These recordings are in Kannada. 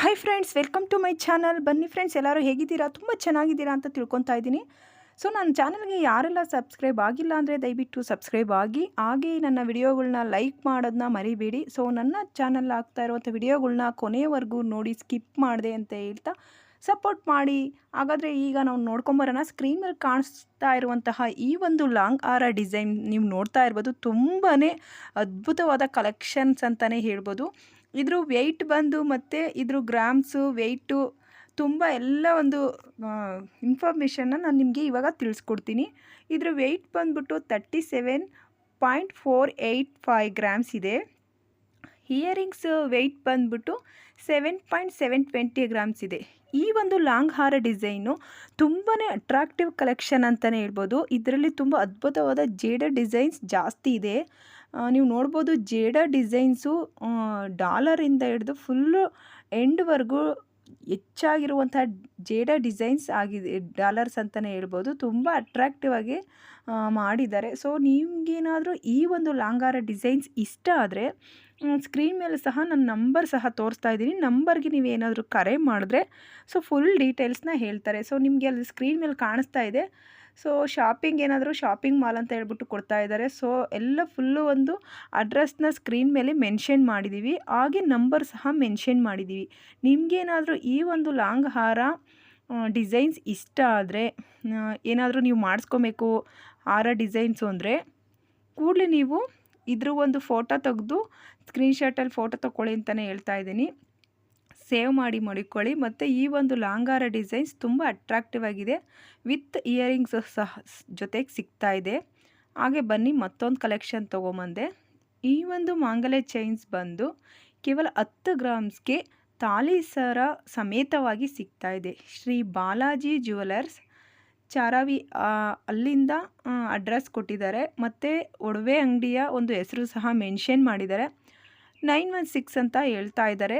Hi friends welcome to my channel ಬನ್ನಿ ಫ್ರೆಂಡ್ಸ್ ಎಲ್ಲರೂ ಹೇಗಿದ್ದೀರಾ? ತುಂಬ ಚೆನ್ನಾಗಿದ್ದೀರಾ ಅಂತ ತಿಳ್ಕೊತಾ ಇದ್ದೀನಿ. ಸೊ ನನ್ನ ಚಾನಲ್ಗೆ ಯಾರೆಲ್ಲ ಸಬ್ಸ್ಕ್ರೈಬ್ ಆಗಿಲ್ಲ ಅಂದರೆ ದಯವಿಟ್ಟು ಸಬ್ಸ್ಕ್ರೈಬ್ ಆಗಿ, ಹಾಗೆ ನನ್ನ ವಿಡಿಯೋಗಳನ್ನ ಲೈಕ್ ಮಾಡೋದನ್ನ ಮರಿಬೇಡಿ. ಸೊ ನನ್ನ ಚಾನಲ್ ಆಗ್ತಾ ಇರುವಂಥ ವಿಡಿಯೋಗಳನ್ನ ಕೊನೆಯವರೆಗೂ ನೋಡಿ ಸ್ಕಿಪ್ ಮಾಡಿದೆ ಅಂತ ಹೇಳ್ತಾ ಸಪೋರ್ಟ್ ಮಾಡಿ. ಹಾಗಾದರೆ ಈಗ ನಾವು ನೋಡ್ಕೊಂಬರೋಣ ಸ್ಕ್ರೀನ್ ಮೇಲೆ ಕಾಣಿಸ್ತಾ ಇರುವಂತಹ ಈ ಒಂದು ಲಾಂಗ್ ಆರ ಡಿಸೈನ್ ನೀವು ನೋಡ್ತಾ ಇರ್ಬೋದು. ತುಂಬಾ ಅದ್ಭುತವಾದ ಕಲೆಕ್ಷನ್ಸ್ ಅಂತಲೇ ಹೇಳ್ಬೋದು. ಇದ್ರ ವೆಯ್ಟ್ ಬಂದು ಮತ್ತು ಇದ್ರ ಗ್ರಾಮ್ಸು ವೆಯ್ಟು ತುಂಬ ಎಲ್ಲ ಒಂದು ಇನ್ಫಾರ್ಮೇಷನ್ನ ನಾನು ನಿಮಗೆ ಇವಾಗ ತಿಳಿಸ್ಕೊಡ್ತೀನಿ. ಇದ್ರ ವೆಯ್ಟ್ ಬಂದ್ಬಿಟ್ಟು thirty seven point four eight five grams ಇದೆ. ಇಯರಿಂಗ್ಸ್ ವೆಯ್ಟ್ ಬಂದ್ಬಿಟ್ಟು seven point seven twenty grams ಇದೆ. ಈ ಒಂದು ಲಾಂಗ್ ಹಾರ ಡಿಸೈನು ತುಂಬಾ ಅಟ್ರಾಕ್ಟಿವ್ ಕಲೆಕ್ಷನ್ ಅಂತಲೇ ಹೇಳ್ಬೋದು. ಇದರಲ್ಲಿ ತುಂಬ ಅದ್ಭುತವಾದ ಜೇಡ ಡಿಸೈನ್ಸ್ ಜಾಸ್ತಿ ಇದೆ. ನೀವು ನೋಡ್ಬೋದು ಜೇಡ ಡಿಸೈನ್ಸು ಡಾಲರಿಂದ ಹಿಡಿದು ಫುಲ್ಲು ಎಂಡ್ವರೆಗೂ ಹೆಚ್ಚಾಗಿರುವಂಥ ಜೇಡ ಡಿಸೈನ್ಸ್ ಆಗಿದೆ, ಡಾಲರ್ಸ್ ಅಂತಲೇ ಹೇಳ್ಬೋದು. ತುಂಬ ಅಟ್ರಾಕ್ಟಿವ್ ಆಗಿ ಮಾಡಿದ್ದಾರೆ. ಸೊ ನಿಮಗೇನಾದರೂ ಈ ಒಂದು ಲಾಂಗಾರ ಡಿಸೈನ್ಸ್ ಇಷ್ಟ ಆದರೆ ಸ್ಕ್ರೀನ್ ಮೇಲೆ ಸಹ ನನ್ನ ನಂಬರ್ ಸಹ ತೋರಿಸ್ತಾ ಇದ್ದೀನಿ. ನಂಬರ್ಗೆ ನೀವು ಏನಾದರೂ ಕರೆ ಮಾಡಿದ್ರೆ ಸೊ ಫುಲ್ ಡೀಟೇಲ್ಸ್ನ ಹೇಳ್ತಾರೆ. ಸೊ ನಿಮಗೆ ಅಲ್ಲಿ ಸ್ಕ್ರೀನ್ ಮೇಲೆ ಕಾಣಿಸ್ತಾ ಇದೆ. ಸೊ ಶಾಪಿಂಗ್ ಏನಾದರೂ ಶಾಪಿಂಗ್ ಮಾಲ್ ಅಂತ ಹೇಳ್ಬಿಟ್ಟು ಕೊಡ್ತಾ ಇದ್ದಾರೆ. ಸೊ ಎಲ್ಲ ಫುಲ್ಲು ಒಂದು ಅಡ್ರೆಸ್ನ ಸ್ಕ್ರೀನ್ ಮೇಲೆ ಮೆನ್ಷನ್ ಮಾಡಿದ್ದೀವಿ ಹಾಗೆ ನಂಬರ್ ಸಹ ಮೆನ್ಷನ್ ಮಾಡಿದ್ದೀವಿ ನಿಮಗೇನಾದರೂ ಈ ಒಂದು ಲಾಂಗ್ ಹಾರ ಡಿಸೈನ್ಸ್ ಇಷ್ಟ ಆದರೆ ಏನಾದರೂ ನೀವು ಮಾಡಿಸ್ಕೊಬೇಕು ಹಾರ, ಡಿಸೈನ್ಸು ಅಂದರೆ ಕೂಡಲೇ ನೀವು ಇದ್ರ ಒಂದು ಫೋಟೋ ತೆಗೆದು, ಸ್ಕ್ರೀನ್ಶಾಟಲ್ಲಿ ಫೋಟೋ ತೊಗೊಳ್ಳಿ ಅಂತಲೇ ಹೇಳ್ತಾ ಇದ್ದೀನಿ. ಸೇವ್ ಮಾಡಿ ಮಡಿಕೊಳ್ಳಿ. ಮತ್ತು ಈ ಒಂದು ಲಾಂಗಾರ ಡಿಸೈನ್ಸ್ ತುಂಬ ಅಟ್ರಾಕ್ಟಿವ್ ಆಗಿದೆ. ವಿತ್ ಇಯರಿಂಗ್ಸ್ ಸಹ ಜೊತೆಗೆ ಸಿಗ್ತಾ ಇದೆ. ಹಾಗೆ ಬನ್ನಿ, ಮತ್ತೊಂದು ಕಲೆಕ್ಷನ್ ತೊಗೊಂಬಂದೆ. ಈ ಒಂದು ಮಾಂಗಲ್ಯ ಚೈನ್ಸ್ ಬಂದು ಕೇವಲ ಹತ್ತು ಗ್ರಾಮ್ಸ್ಗೆ ತಾಲಿ ಸರ ಸಮೇತವಾಗಿ ಸಿಗ್ತಾ ಇದೆ. ಶ್ರೀ ಬಾಲಾಜಿ ಜ್ಯುವೆಲರ್ಸ್ ಚಾರಾವಿ ಅಲ್ಲಿಂದ ಅಡ್ರೆಸ್ ಕೊಟ್ಟಿದ್ದಾರೆ. ಮತ್ತು ಒಡವೆ ಅಂಗಡಿಯ ಒಂದು ಹೆಸರು ಸಹ ಮೆನ್ಷನ್ ಮಾಡಿದ್ದಾರೆ. ನೈನ್ ಒನ್ ಸಿಕ್ಸ್ ಅಂತ ಹೇಳ್ತಾ ಇದ್ದಾರೆ.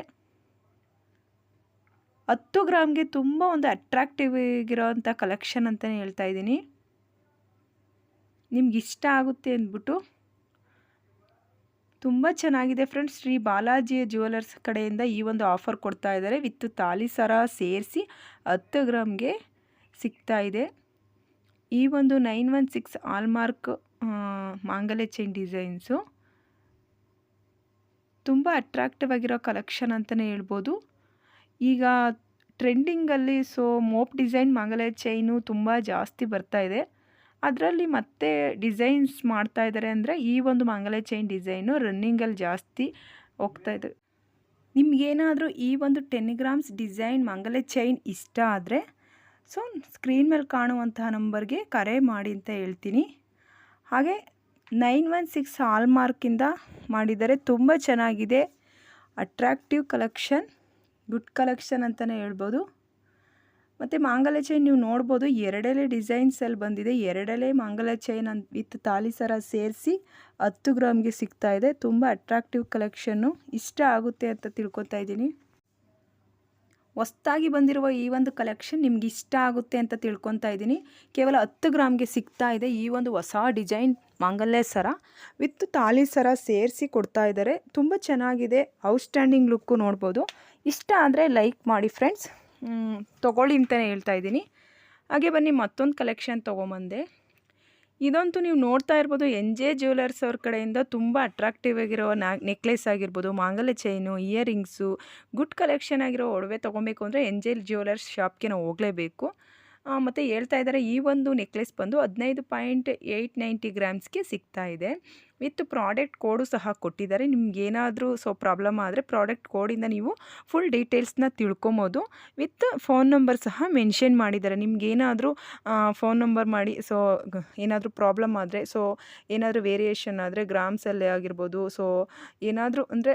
ಹತ್ತು ಗ್ರಾಮ್ಗೆ ತುಂಬ ಒಂದು ಅಟ್ರಾಕ್ಟಿವ್ ಆಗಿರೋವಂಥ ಕಲೆಕ್ಷನ್ ಅಂತಲೇ ಹೇಳ್ತಾ ಇದ್ದೀನಿ. ನಿಮ್ಗೆ ಇಷ್ಟ ಆಗುತ್ತೆ ಅಂದ್ಬಿಟ್ಟು ತುಂಬ ಚೆನ್ನಾಗಿದೆ ಫ್ರೆಂಡ್ಸ್ ಶ್ರೀ ಬಾಲಾಜಿಯ ಜ್ಯುವೆಲರ್ಸ್ ಕಡೆಯಿಂದ ಈ ಒಂದು ಆಫರ್ ಕೊಡ್ತಾ ಇದ್ದಾರೆ. ವಿತ್ ತಾಲಿ ಸರ ಸೇರಿಸಿ ಹತ್ತು ಗ್ರಾಮ್ಗೆ ಸಿಗ್ತಾ ಇದೆ. ಈ ಒಂದು ನೈನ್ ಒನ್ ಸಿಕ್ಸ್ ಆಲ್ಮಾರ್ಕ್ ಮಾಂಗಲ್ಯ ಚೈನ್ ಡಿಸೈನ್ಸು ತುಂಬ ಅಟ್ರಾಕ್ಟಿವ್ ಆಗಿರೋ ಕಲೆಕ್ಷನ್ ಅಂತಲೇ ಹೇಳ್ಬೋದು. ಈಗ ಟ್ರೆಂಡಿಂಗಲ್ಲಿ ಸೊ ಮೋಪ್ ಡಿಸೈನ್ ಮಂಗಲ ಚೈನು ತುಂಬ ಜಾಸ್ತಿ ಬರ್ತಾ ಇದೆ. ಅದರಲ್ಲಿ ಮತ್ತೆ ಡಿಸೈನ್ಸ್ ಮಾಡ್ತಾ ಇದ್ದಾರೆ ಅಂದರೆ ಈ ಒಂದು ಮಂಗಲ ಚೈನ್ ಡಿಸೈನು ರನ್ನಿಂಗಲ್ಲಿ ಜಾಸ್ತಿ ಹೋಗ್ತಾ ಇದೆ. ನಿಮಗೇನಾದರೂ ಈ ಒಂದು ಟೆನ್ ಗ್ರಾಮ್ಸ್ ಡಿಸೈನ್ ಮಂಗಲ ಚೈನ್ ಇಷ್ಟ ಆದರೆ ಸೊ ಸ್ಕ್ರೀನ್ ಮೇಲೆ ಕಾಣುವಂತಹ ನಂಬರ್ಗೆ ಕರೆ ಮಾಡಿ ಅಂತ ಹೇಳ್ತೀನಿ. ಹಾಗೆ ನೈನ್ ಒನ್ ಸಿಕ್ಸ್ ಹಾಲ್ಮಾರ್ಕಿಂದ ಮಾಡಿದ್ದಾರೆ ತುಂಬ ಚೆನ್ನಾಗಿದೆ. ಅಟ್ರಾಕ್ಟಿವ್ ಕಲೆಕ್ಷನ್ ಗುಡ್ ಕಲೆಕ್ಷನ್ ಅಂತಲೇ ಹೇಳ್ಬೋದು. ಮತ್ತು ಮಾಂಗಲ್ಯ ಚೈನ್ ನೀವು ನೋಡ್ಬೋದು ಎರಡೆಲೆ ಡಿಸೈನ್ಸಲ್ಲಿ ಬಂದಿದೆ. ಎರಡೆಲೆ ಮಾಂಗಲ್ಯ ಚೈನ್ ಅಂತ ವಿತ್ ತಾಲಿ ಸರ ಸೇರಿಸಿ ಹತ್ತು ಗ್ರಾಮ್ಗೆ ಸಿಗ್ತಾ ಇದೆ. ತುಂಬ ಅಟ್ರಾಕ್ಟಿವ್ ಕಲೆಕ್ಷನ್ನು ಇಷ್ಟ ಆಗುತ್ತೆ ಅಂತ ತಿಳ್ಕೊತಾ ಇದ್ದೀನಿ. ಹೊಸ್ತಾಗಿ ಬಂದಿರುವ ಈ ಒಂದು ಕಲೆಕ್ಷನ್ ನಿಮ್ಗೆ ಇಷ್ಟ ಆಗುತ್ತೆ ಅಂತ ತಿಳ್ಕೊತಾ ಇದ್ದೀನಿ. ಕೇವಲ ಹತ್ತು ಗ್ರಾಮ್ಗೆ ಸಿಗ್ತಾ ಇದೆ ಈ ಒಂದು ಹೊಸ ಡಿಸೈನ್ ಮಾಂಗಲ್ಯ ಸರ. ವಿತ್ ತಾಲಿ ಸರ ಸೇರಿಸಿ ಕೊಡ್ತಾ ಇದ್ದಾರೆ. ತುಂಬ ಚೆನ್ನಾಗಿದೆ. ಔಟ್ಸ್ಟ್ಯಾಂಡಿಂಗ್ ಲುಕ್ಕು ನೋಡ್ಬೋದು. ಇಷ್ಟ ಆದರೆ ಲೈಕ್ ಮಾಡಿ ಫ್ರೆಂಡ್ಸ್ ತೊಗೊಳ್ಳಿ ಅಂತಲೇ ಹೇಳ್ತಾ ಇದ್ದೀನಿ. ಹಾಗೆ ಬನ್ನಿ, ಮತ್ತೊಂದು ಕಲೆಕ್ಷನ್ ತೊಗೊಂಬಂದೆ. ಇದಂತೂ ನೀವು ನೋಡ್ತಾ ಇರ್ಬೋದು ಎನ್ ಜೆ ಜ್ಯುವೆಲರ್ಸ್ ಅವ್ರ ಕಡೆಯಿಂದ ತುಂಬ ಅಟ್ರಾಕ್ಟಿವ್ ಆಗಿರೋ ನಾ ನೆಕ್ಲೆಸ್ ಆಗಿರ್ಬೋದು, ಮಾಂಗಲ್ಯ ಚೈನು ಇಯರಿಂಗ್ಸು ಗುಡ್ ಕಲೆಕ್ಷನ್ ಆಗಿರೋ ಒಡವೆ ತೊಗೊಬೇಕು ಅಂದರೆ ಎನ್ ಜೆ ಜ್ಯುವೆಲರ್ಸ್ ಶಾಪ್ಗೆ ನಾವು ಹೋಗಲೇಬೇಕು. ಮತ್ತು ಹೇಳ್ತಾ ಇದ್ದಾರೆ ಈ ಒಂದು ನೆಕ್ಲೆಸ್ ಬಂದು ಹದಿನೈದು ಪಾಯಿಂಟ್ ಏಯ್ಟ್ ನೈಂಟಿ ಗ್ರಾಮ್ಸ್ಗೆ ಸಿಗ್ತಾ ಇದೆ. ವಿತ್ ಪ್ರಾಡಕ್ಟ್ ಕೋಡು ಸಹ ಕೊಟ್ಟಿದ್ದಾರೆ. ನಿಮ್ಗೆ ಏನಾದರೂ ಸೊ ಪ್ರಾಬ್ಲಮ್ ಆದರೆ ಪ್ರಾಡಕ್ಟ್ ಕೋಡಿಂದ ನೀವು ಫುಲ್ ಡೀಟೇಲ್ಸ್ನ ತಿಳ್ಕೊಬೋದು. ವಿತ್ ಫೋನ್ ನಂಬರ್ ಸಹ ಮೆನ್ಷನ್ ಮಾಡಿದ್ದಾರೆ. ನಿಮ್ಗೇನಾದರೂ ಫೋನ್ ನಂಬರ್ ಮಾಡಿ, ಸೊ ಏನಾದರೂ ಪ್ರಾಬ್ಲಮ್ ಆದರೆ, ಸೊ, ಏನಾದರೂ ವೇರಿಯೇಷನ್ ಆದರೆ ಗ್ರಾಮ್ಸಲ್ಲೇ ಆಗಿರ್ಬೋದು, ಸೊ, ಏನಾದರೂ ಅಂದರೆ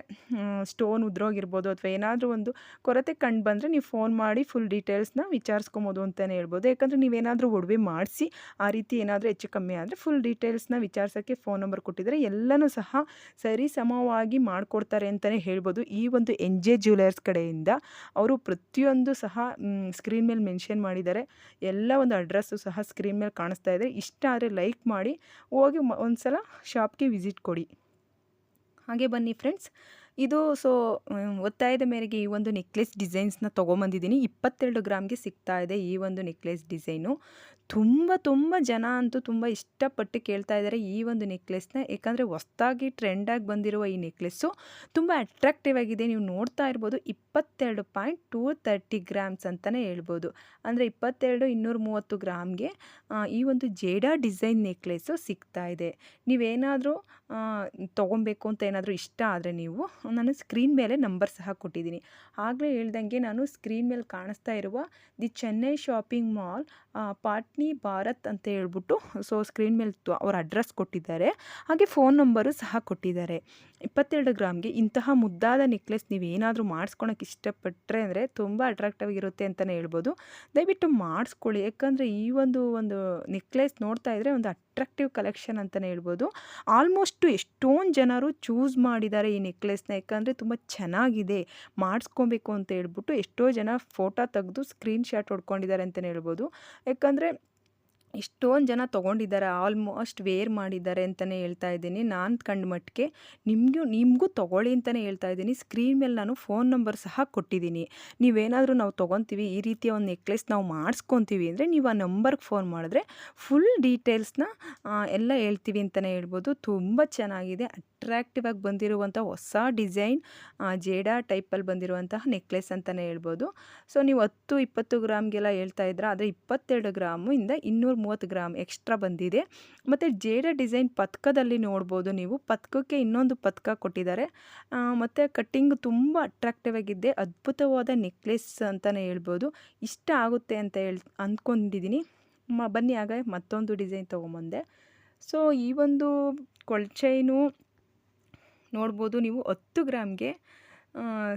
ಸ್ಟೋನ್ ಉದ್ರೋಗಿರ್ಬೋದು ಅಥವಾ ಏನಾದರೂ ಒಂದು ಕೊರತೆ ಕಂಡು ಬಂದರೆ ನೀವು ಫೋನ್ ಮಾಡಿ ಫುಲ್ ಡೀಟೇಲ್ಸ್ನ ವಿಚಾರಿಸ್ಕೊಬೋದು ಅಂತಲೇ ಹೇಳ್ಬೋದು. ಯಾಕಂದರೆ ನೀವೇನಾದರೂ ಒಡವೆ ಮಾಡಿಸಿ, ಆ ರೀತಿ ಏನಾದರೂ ಹೆಚ್ಚು ಕಮ್ಮಿ ಆದರೆ ಫುಲ್ ಡೀಟೇಲ್ಸ್ನ ವಿಚಾರಿಸೋಕ್ಕೆ ಫೋನ್ ನಂಬರ್ ಕೊಟ್ಟಿದ್ದಾರೆ. ಎಲ್ಲನೂ ಸಹ ಸರಿ ಸಮವಾಗಿ ಮಾಡಿಕೊಡ್ತಾರೆ ಅಂತಲೇ ಹೇಳ್ಬೋದು. ಈ ಒಂದು ಎನ್ ಜೆ ಜ್ಯುವೆಲರ್ಸ್ ಕಡೆಯಿಂದ ಅವರು ಪ್ರತಿಯೊಂದು ಸಹ ಸ್ಕ್ರೀನ್ ಮೇಲೆ ಮೆನ್ಷನ್ ಮಾಡಿದ್ದಾರೆ. ಎಲ್ಲ ಒಂದು ಅಡ್ರೆಸ್ಸು ಸಹ ಸ್ಕ್ರೀನ್ ಮೇಲೆ ಕಾಣಿಸ್ತಾ ಇದೆ. ಇಷ್ಟ ಆದರೆ ಲೈಕ್ ಮಾಡಿ, ಹೋಗಿ ಒಂದು ಸಲ ಶಾಪ್ಗೆ ವಿಸಿಟ್ ಕೊಡಿ. ಹಾಗೆ ಬನ್ನಿ ಫ್ರೆಂಡ್ಸ್. ಇದು ಸೊ ಒತ್ತಾಯದ ಮೇರೆಗೆ ಈ ಒಂದು ನೆಕ್ಲೆಸ್ ಡಿಸೈನ್ಸ್ನ ತೊಗೊಂಬಂದಿದ್ದೀನಿ. ಇಪ್ಪತ್ತೆರಡು ಗ್ರಾಮ್ಗೆ ಸಿಗ್ತಾ ಇದೆ ಈ ಒಂದು ನೆಕ್ಲೆಸ್ ಡಿಸೈನು ತುಂಬ ತುಂಬ ಜನ ಅಂತೂ ತುಂಬ ಇಷ್ಟಪಟ್ಟು ಕೇಳ್ತಾ ಇದ್ದಾರೆ ಈ ಒಂದು ನೆಕ್ಲೆಸ್ನ ಯಾಕಂದರೆ ಹೊಸ್ದಾಗಿ ಟ್ರೆಂಡಾಗಿ ಬಂದಿರುವ ಈ ನೆಕ್ಲೆಸ್ಸು ತುಂಬ ಅಟ್ರಾಕ್ಟಿವ್ ಆಗಿದೆ. ನೀವು ನೋಡ್ತಾ ಇರ್ಬೋದು ಇಪ್ಪತ್ತೆರಡು ಪಾಯಿಂಟ್ ಟೂ ತರ್ಟಿ ಗ್ರಾಮ್ಸ್ ಅಂತಲೇ ಹೇಳ್ಬೋದು. ಅಂದರೆ ಇಪ್ಪತ್ತೆರಡು ಇನ್ನೂರ ಮೂವತ್ತು ಗ್ರಾಮ್ಗೆ ಈ ಒಂದು ಜೇಡಾ ಡಿಸೈನ್ ನೆಕ್ಲೆಸ್ಸು ಸಿಗ್ತಾ ಇದೆ. ನೀವೇನಾದರೂ ತೊಗೊಬೇಕು ಅಂತ ಏನಾದರೂ ಇಷ್ಟ ಆದರೆ ನೀವು ನಾನು ಸ್ಕ್ರೀನ್ ಮೇಲೆ ನಂಬರ್ ಸಹ ಕೊಟ್ಟಿದ್ದೀನಿ. ಆಗಲೇ ಹೇಳ್ದಂಗೆ ನಾನು ಸ್ಕ್ರೀನ್ ಮೇಲೆ ಕಾಣಿಸ್ತಾ ಇರುವ the Chennai shopping mall Patni Bharat ಅಂತ ಹೇಳ್ಬಿಟ್ಟು ಸೊ ಸ್ಕ್ರೀನ್ ಮೇಲೆ ಅವ್ರ ಅಡ್ರೆಸ್ ಕೊಟ್ಟಿದ್ದಾರೆ. ಹಾಗೆ ಫೋನ್ ನಂಬರು ಸಹ ಕೊಟ್ಟಿದ್ದಾರೆ. ಇಪ್ಪತ್ತೆರಡು ಗ್ರಾಮ್ಗೆ ಇಂತಹ ಮುದ್ದಾದ ನೆಕ್ಲೆಸ್ ನೀವು ಏನಾದರೂ ಮಾಡಿಸ್ಕೊಳಕ್ಕೆ ಇಷ್ಟಪಟ್ಟರೆ ಅಂದರೆ ತುಂಬ ಅಟ್ರಾಕ್ಟಿವ್ ಆಗಿರುತ್ತೆ ಅಂತಲೇ ಹೇಳ್ಬೋದು. ದಯವಿಟ್ಟು ಮಾಡಿಸ್ಕೊಳ್ಳಿ. ಯಾಕಂದರೆ ಈ ಒಂದು ಒಂದು ನೆಕ್ಲೆಸ್ ನೋಡ್ತಾ ಇದ್ದರೆ ಒಂದು ಅಟ್ರಾಕ್ಟಿವ್ ಕಲೆಕ್ಷನ್ ಅಂತಲೇ ಹೇಳ್ಬೋದು. ಆಲ್ಮೋಸ್ಟು ಎಷ್ಟೊಂದು ಜನರು ಚೂಸ್ ಮಾಡಿದ್ದಾರೆ ಈ ನೆಕ್ಲೆಸ್ನ ಯಾಕಂದರೆ ತುಂಬ ಚೆನ್ನಾಗಿದೆ. ಮಾಡಿಸ್ಕೊಬೇಕು ಅಂತ ಹೇಳ್ಬಿಟ್ಟು ಎಷ್ಟೋ ಜನ ಫೋಟೋ ತೆಗೆದು ಸ್ಕ್ರೀನ್ ಶಾಟ್ ಹೊಡ್ಕೊಂಡಿದ್ದಾರೆ ಅಂತಲೇ ಹೇಳ್ಬೋದು. ಯಾಕಂದರೆ ಎಷ್ಟೊಂದು ಜನ ತೊಗೊಂಡಿದ್ದಾರೆ ಆಲ್ಮೋಸ್ಟ್ ವೇರ್ ಮಾಡಿದ್ದಾರೆ ಅಂತಲೇ ಹೇಳ್ತಾ ಇದ್ದೀನಿ. ನಾನು ಕಂಡ ಮಟ್ಟಿಗೆ ನಿಮಗೂ ನಿಮಗೂ ತೊಗೊಳ್ಳಿ ಅಂತಲೇ ಹೇಳ್ತಾ ಇದ್ದೀನಿ. ಸ್ಕ್ರೀನ್ ಮೇಲೆ ನಾನು ಫೋನ್ ನಂಬರ್ ಸಹ ಕೊಟ್ಟಿದ್ದೀನಿ. ನೀವೇನಾದರೂ ನಾವು ತೊಗೊತೀವಿ, ಈ ರೀತಿಯ ಒಂದು ನೆಕ್ಲೆಸ್ ನಾವು ಮಾಡಿಸ್ಕೊತೀವಿ ಅಂದರೆ ನೀವು ಆ ನಂಬರ್ಗೆ ಫೋನ್ ಮಾಡಿದ್ರೆ ಫುಲ್ ಡೀಟೇಲ್ಸ್ನ ಎಲ್ಲ ಹೇಳ್ತೀವಿ ಅಂತಲೇ ಹೇಳ್ಬೋದು. ತುಂಬ ಚೆನ್ನಾಗಿದೆ. ಅಟ್ರ್ಯಾಕ್ಟಿವ್ ಆಗಿ ಬಂದಿರುವಂಥ ಹೊಸ ಡಿಸೈನ್ ಜೇಡಾ ಟೈಪಲ್ಲಿ ಬಂದಿರುವಂತಹ ನೆಕ್ಲೆಸ್ ಅಂತಲೇ ಹೇಳ್ಬೋದು. ಸೊ ನೀವು ಹತ್ತು, ಇಪ್ಪತ್ತು ಗ್ರಾಮ್ಗೆಲ್ಲ ಹೇಳ್ತಾ ಇದ್ರೆ, ಆದರೆ ಇಪ್ಪತ್ತೆರಡು ಗ್ರಾಮು ಇಂದ ಇನ್ನೂರ ಮೂವತ್ತು ಗ್ರಾಮ್ ಎಕ್ಸ್ಟ್ರಾ ಬಂದಿದೆ. ಮತ್ತು ಜೇಡ ಡಿಸೈನ್ ಪತ್ಕದಲ್ಲಿ ನೋಡ್ಬೋದು ನೀವು. ಪತ್ಕಕ್ಕೆ ಇನ್ನೊಂದು ಪತ್ಕ ಕೊಟ್ಟಿದ್ದಾರೆ. ಮತ್ತು ಕಟ್ಟಿಂಗ್ ತುಂಬ ಅಟ್ರಾಕ್ಟಿವ್ ಆಗಿದ್ದೆ. ಅದ್ಭುತವಾದ ನೆಕ್ಲೆಸ್ ಅಂತಲೇ ಹೇಳ್ಬೋದು. ಇಷ್ಟ ಆಗುತ್ತೆ ಅಂತ ಹೇಳಿ ಅಂದ್ಕೊಂಡಿದ್ದೀನಿ ಮ, ಬನ್ನಿ ಆಗ ಮತ್ತೊಂದು ಡಿಸೈನ್ ತೊಗೊಂಬಂದೆ. ಸೊ ಈ ಒಂದು ಕೊಳ್ಚೈನು ನೋಡ್ಬೋದು ನೀವು ಹತ್ತು ಗ್ರಾಮ್ಗೆ.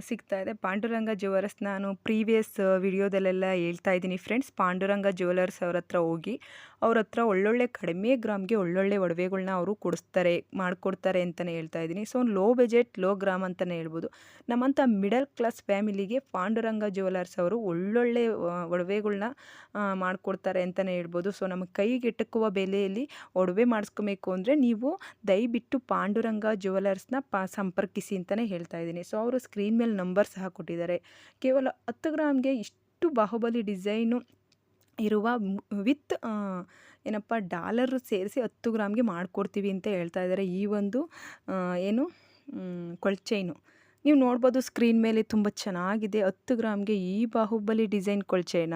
ಸಿಗ್ತಾ ಇದೆ. ಪಾಂಡುರಂಗ ಜ್ಯುವೆಲರ್ಸ್ ನಾನು ಪ್ರೀವಿಯಸ್ ವಿಡಿಯೋದಲ್ಲೆಲ್ಲ ಹೇಳ್ತಾ ಇದ್ದೀನಿ. ಫ್ರೆಂಡ್ಸ್, ಪಾಂಡುರಂಗ ಜ್ಯುವೆಲರ್ಸ್ ಅವ್ರ ಹತ್ರ ಹೋಗಿ ಅವ್ರ ಹತ್ರ ಒಳ್ಳೊಳ್ಳೆ ಕಡಿಮೆ ಗ್ರಾಮ್ಗೆ ಒಳ್ಳೊಳ್ಳೆ ಒಡವೆಗಳನ್ನ ಅವರು ಕೊಡಿಸ್ತಾರೆ, ಮಾಡಿಕೊಡ್ತಾರೆ ಅಂತಲೇ ಹೇಳ್ತಾ ಇದ್ದೀನಿ. So low budget low gram ಅಂತಲೇ ಹೇಳ್ಬೋದು. ನಮ್ಮಂಥ ಮಿಡಲ್ ಕ್ಲಾಸ್ ಫ್ಯಾಮಿಲಿಗೆ ಪಾಂಡುರಂಗ ಜುವೆಲರ್ಸ್ ಅವರು ಒಳ್ಳೊಳ್ಳೆ ಒಡವೆಗಳನ್ನ ಮಾಡಿಕೊಡ್ತಾರೆ ಅಂತಲೇ ಹೇಳ್ಬೋದು. ಸೊ ನಮ್ಮ ಕೈಗೆಟಕುವ ಬೆಲೆಯಲ್ಲಿ ಒಡವೆ ಮಾಡಿಸ್ಕೊಬೇಕು ಅಂದರೆ ನೀವು ದಯವಿಟ್ಟು ಪಾಂಡುರಂಗ ಜುವೆಲರ್ಸ್ನ ಪಾ, ಸಂಪರ್ಕಿಸಿ ಅಂತಲೇ ಹೇಳ್ತಾ ಇದ್ದೀನಿ. ಸೊ, ಅವರು ಸ್ಕ್ರೀನ್ ಮೇಲೆ ನಂಬರ್ ಸಹ ಕೊಟ್ಟಿದ್ದಾರೆ ಕೇವಲ ಹತ್ತು ಗ್ರಾಮ್ಗೆ ಇಷ್ಟು ಬಾಹುಬಲಿ ಡಿಸೈನು ಇರುವ ವಿತ್ ಏನಪ್ಪ, ಡಾಲರ್ ಸೇರಿಸಿ ಹತ್ತು ಗ್ರಾಮ್ಗೆ ಮಾಡಿಕೊಡ್ತೀವಿ ಅಂತ ಹೇಳ್ತಾ ಇದ್ದಾರೆ. ಈ ಒಂದು ಏನು ಕೊಳ್ಚೈನು ನೀವು ನೋಡ್ಬೋದು ಸ್ಕ್ರೀನ್ ಮೇಲೆ ತುಂಬ ಚೆನ್ನಾಗಿದೆ. ಹತ್ತು ಗ್ರಾಮ್ಗೆ ಈ ಬಾಹುಬಲಿ ಡಿಸೈನ್ ಕೊಳ್ಚೇನ.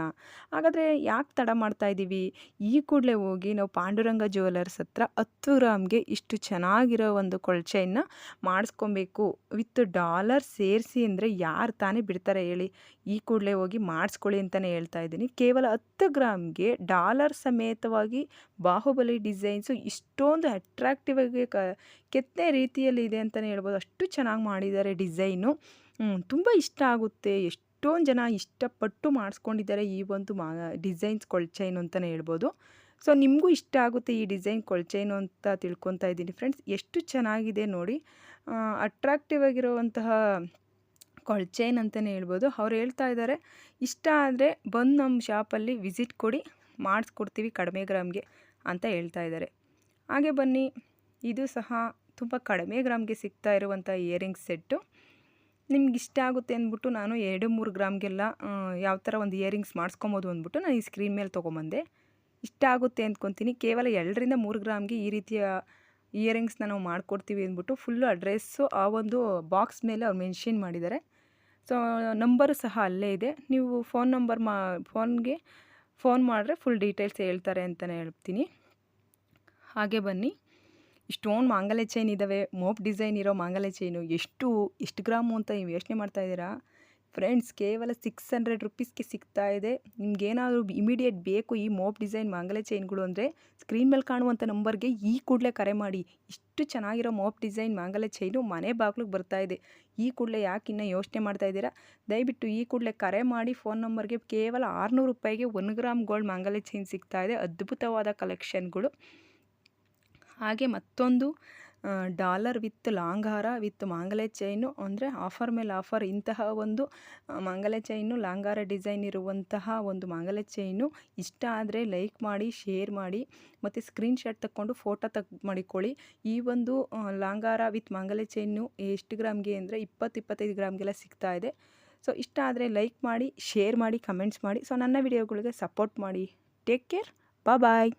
ಹಾಗಾದರೆ ಯಾಕೆ ತಡ ಮಾಡ್ತಾ ಇದ್ದೀವಿ ಈ ಕೂಡಲೇ ಹೋಗಿ ನಾವು ಪಾಂಡುರಂಗ ಜ್ಯುವೆಲರ್ಸ್ ಹತ್ರ ಹತ್ತು ಗ್ರಾಮ್ಗೆ ಇಷ್ಟು ಚೆನ್ನಾಗಿರೋ ಒಂದು ಕೊಳ್ಚೆಯನ್ನು ಮಾಡಿಸ್ಕೊಬೇಕು. ವಿತ್ ಡಾಲರ್ ಸೇರಿಸಿ ಅಂದರೆ ಯಾರು ತಾನೇ ಬಿಡ್ತಾರೆ ಹೇಳಿ. ಈ ಕೂಡಲೇ ಹೋಗಿ ಮಾಡಿಸ್ಕೊಳ್ಳಿ ಅಂತಲೇ ಹೇಳ್ತಾ ಇದ್ದೀನಿ. ಕೇವಲ ಹತ್ತು ಗ್ರಾಮ್ಗೆ ಡಾಲರ್ ಸಮೇತವಾಗಿ ಬಾಹುಬಲಿ ಡಿಸೈನ್ಸು ಇಷ್ಟೊಂದು ಅಟ್ರಾಕ್ಟಿವ್ ಆಗಿ ಕ, ಕೆತ್ತನೆ ರೀತಿಯಲ್ಲಿ ಇದೆ ಅಂತಲೇ ಹೇಳ್ಬೋದು. ಅಷ್ಟು ಚೆನ್ನಾಗಿ ಮಾಡಿದ್ದಾರೆ ಡಿಸೈನು. ತುಂಬ ಇಷ್ಟ ಆಗುತ್ತೆ. ಎಷ್ಟೊಂದು ಜನ ಇಷ್ಟಪಟ್ಟು ಮಾಡಿಸ್ಕೊಂಡಿದ್ದಾರೆ ಈ ಒಂದು ಮಾ, ಡಿಸೈನ್ಸ್ ಕೊಳ್ಚೈನು ಅಂತಲೇ ಹೇಳ್ಬೋದು. ಸೊ, ನಿಮಗೂ ಇಷ್ಟ ಆಗುತ್ತೆ ಈ ಡಿಸೈನ್ ಕೊಳ್ಚೈನು ಅಂತ ತಿಳ್ಕೊತಾ ಇದ್ದೀನಿ ಫ್ರೆಂಡ್ಸ್. ಎಷ್ಟು ಚೆನ್ನಾಗಿದೆ ನೋಡಿ. ಅಟ್ರಾಕ್ಟಿವ್ ಆಗಿರುವಂತಹ ಕೊಳ್ಚೈನ್ ಅಂತಲೇ ಹೇಳ್ಬೋದು. ಅವ್ರು ಹೇಳ್ತಾ ಇದ್ದಾರೆ, ಇಷ್ಟ ಆದರೆ ಬಂದು ನಮ್ಮ ಶಾಪಲ್ಲಿ ವಿಸಿಟ್ ಕೊಡಿ. ಮಾಡಿಸ್ಕೊಡ್ತೀವಿ ಕಡಿಮೆ ಗ್ರಾಮ್ಗೆ. ಅಂತ ಹೇಳ್ತಾ ಇದ್ದಾರೆ. ಹಾಗೆ ಬನ್ನಿ, ಇದು ಸಹ ತುಂಬ ಕಡಿಮೆ ಗ್ರಾಮ್ಗೆ ಸಿಗ್ತಾ ಇರುವಂಥ ಇಯರಿಂಗ್ಸ್ ಸೆಟ್ಟು ನಿಮ್ಗೆ ಇಷ್ಟ ಆಗುತ್ತೆ ಅಂದ್ಬಿಟ್ಟು ನಾನು ಎರಡು ಮೂರು ಗ್ರಾಮ್ಗೆಲ್ಲ ಯಾವ ಥರ ಒಂದು ಇಯರಿಂಗ್ಸ್ ಮಾಡಿಸ್ಕೊಬೋದು ಅಂದ್ಬಿಟ್ಟು ನಾನು ಈ ಸ್ಕ್ರೀನ್ ಮೇಲೆ ತೊಗೊಂಬಂದೆ. ಇಷ್ಟ ಆಗುತ್ತೆ ಅಂದ್ಕೊತೀನಿ ಕೇವಲ ಎರಡರಿಂದ ಮೂರು ಗ್ರಾಮ್ಗೆ ಈ ರೀತಿಯ ಇಯರಿಂಗ್ಸ್ನ ನಾವು ಮಾಡಿಕೊಡ್ತೀವಿ ಅಂದ್ಬಿಟ್ಟು ಫುಲ್ಲು ಅಡ್ರೆಸ್ಸು ಆ ಒಂದು ಬಾಕ್ಸ್ ಮೇಲೆ ಅವ್ರು ಮೆನ್ಷನ್ ಮಾಡಿದ್ದಾರೆ. ಸೊ ನಂಬರು ಸಹ ಅಲ್ಲೇ ಇದೆ. ನೀವು ಫೋನ್ ನಂಬರ್ ಮಾ ಫೋನ್ಗೆ ಫೋನ್ ಮಾಡಿದ್ರೆ ಫುಲ್ ಡೀಟೇಲ್ಸ್ ಹೇಳ್ತಾರೆ ಅಂತಲೇ ಹೇಳ್ತೀನಿ. ಹಾಗೆ ಬನ್ನಿ. ಇಷ್ಟೊಂದು ಮಾಂಗಲ್ಯ ಚೈನ್ ಇದ್ದಾವೆ ಮೋಪ್ ಡಿಸೈನ್ ಇರೋ ಮಾಂಗಲ್ಯ ಚೈನು ಎಷ್ಟು ಎಷ್ಟು ಗ್ರಾಮು ಅಂತ ನೀವು ಯೋಚನೆ ಮಾಡ್ತಾಯಿದ್ದೀರಾ ಫ್ರೆಂಡ್ಸ್ ಕೇವಲ ಸಿಕ್ಸ್ ಹಂಡ್ರೆಡ್ ರುಪೀಸ್ಗೆ ಸಿಗ್ತಾ ಇದೆ. ನಿಮ್ಗೇನಾದರೂ ಇಮಿಡಿಯೇಟ್ ಬೇಕು ಈ ಮೋಪ್ ಡಿಸೈನ್ ಮಾಂಗಲ್ಯ ಚೈನ್ಗಳು ಅಂದರೆ ಸ್ಕ್ರೀನ್ ಮೇಲೆ ಕಾಣುವಂಥ ನಂಬರ್ಗೆ ಈ ಕೂಡಲೇ ಕರೆ ಮಾಡಿ. ಇಷ್ಟು ಚೆನ್ನಾಗಿರೋ ಮೋಪ್ ಡಿಸೈನ್ ಮಾಂಗಲ್ಯ ಚೈನು ಮನೆ ಬಾಗ್ಲಿಗೆ ಬರ್ತಾ ಇದೆ. ಈ ಕೂಡಲೇ ಯಾಕೆ ಇನ್ನೂ ಯೋಚನೆ ಮಾಡ್ತಾ ಇದ್ದೀರಾ? ದಯವಿಟ್ಟು ಈ ಕೂಡಲೇ ಕರೆ ಮಾಡಿ ಫೋನ್ ನಂಬರ್ಗೆ ಕೇವಲ ಆರುನೂರು ರೂಪಾಯಿಗೆ ಒಂದು ಗ್ರಾಮ್ ಗೋಲ್ಡ್ ಮಾಂಗಲ್ಯ ಚೈನ್ ಸಿಗ್ತಾ ಇದೆ. ಅದ್ಭುತವಾದ ಕಲೆಕ್ಷನ್ಗಳು. ಹಾಗೆ ಮತ್ತೊಂದು ಡಾಲರ್ ವಿತ್ ಲಾಂಗ್ ವಿತ್ ಮಾಂಗಲ್ಯ ಚೈನು ಅಂದರೆ ಆಫರ್ ಮೇಲೆ ಆಫರ್ ಇಂತಹ ಒಂದು ಮಾಂಗಲ್ಯ ಚೈನು ಲಾಂಗ್ ಡಿಸೈನ್ ಇರುವಂತಹ ಒಂದು ಮಾಂಗಲ್ಯ ಚೈನು. ಇಷ್ಟ ಆದರೆ ಲೈಕ್ ಮಾಡಿ, ಶೇರ್ ಮಾಡಿ, ಮತ್ತು ಸ್ಕ್ರೀನ್ಶಾಟ್ ತಕ್ಕೊಂಡು ಫೋಟೋ ತಗ್ ಮಾಡಿಕೊಳ್ಳಿ. ಈ ಒಂದು ಲಾಂಗಾರ ಲಾಂಗ್ ಹಾರ ವಿತ್ ಮಾಂಗಲ್ಯ ಚೈನು ಎಷ್ಟು ಗ್ರಾಮ್ಗೆ ಅಂದರೆ ಇಪ್ಪತ್ತು, ಇಪ್ಪತ್ತೈದು ಗ್ರಾಮ್ಗೆಲ್ಲ ಸಿಗ್ತಾ ಇದೆ. ಸೊ ಇಷ್ಟ ಆದರೆ ಲೈಕ್ ಮಾಡಿ, ಶೇರ್ ಮಾಡಿ, ಕಮೆಂಟ್ಸ್ ಮಾಡಿ. ಸೊ ನನ್ನ ವಿಡಿಯೋಗಳಿಗೆ ಸಪೋರ್ಟ್ ಮಾಡಿ. Take care bye